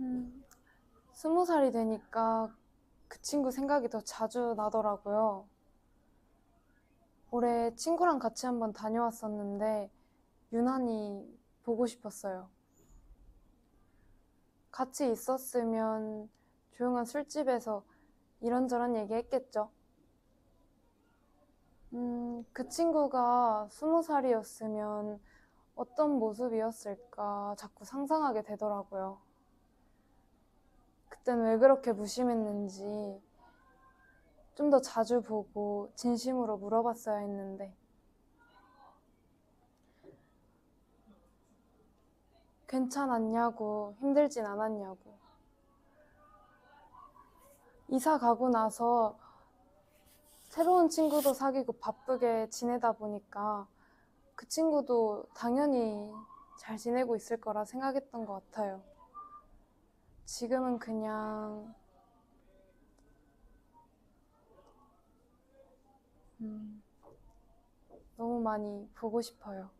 음, 스무 살이 되니까 그 친구 생각이 더 자주 나더라고요. 올해 친구랑 같이 한번 다녀왔었는데 유난히 보고 싶었어요. 같이 있었으면 조용한 술집에서 이런저런 얘기했겠죠. 음, 그 친구가 스무 살이었으면 어떤 모습이었을까 자꾸 상상하게 되더라고요. 그땐 왜 그렇게 무심했는지 좀 더 자주 보고 진심으로 물어봤어야 했는데 괜찮았냐고 힘들진 않았냐고 이사 가고 나서 새로운 친구도 사귀고 바쁘게 지내다 보니까 그 친구도 당연히 잘 지내고 있을 거라 생각했던 것 같아요. 지금은 그냥 음, 너무 많이 보고 싶어요.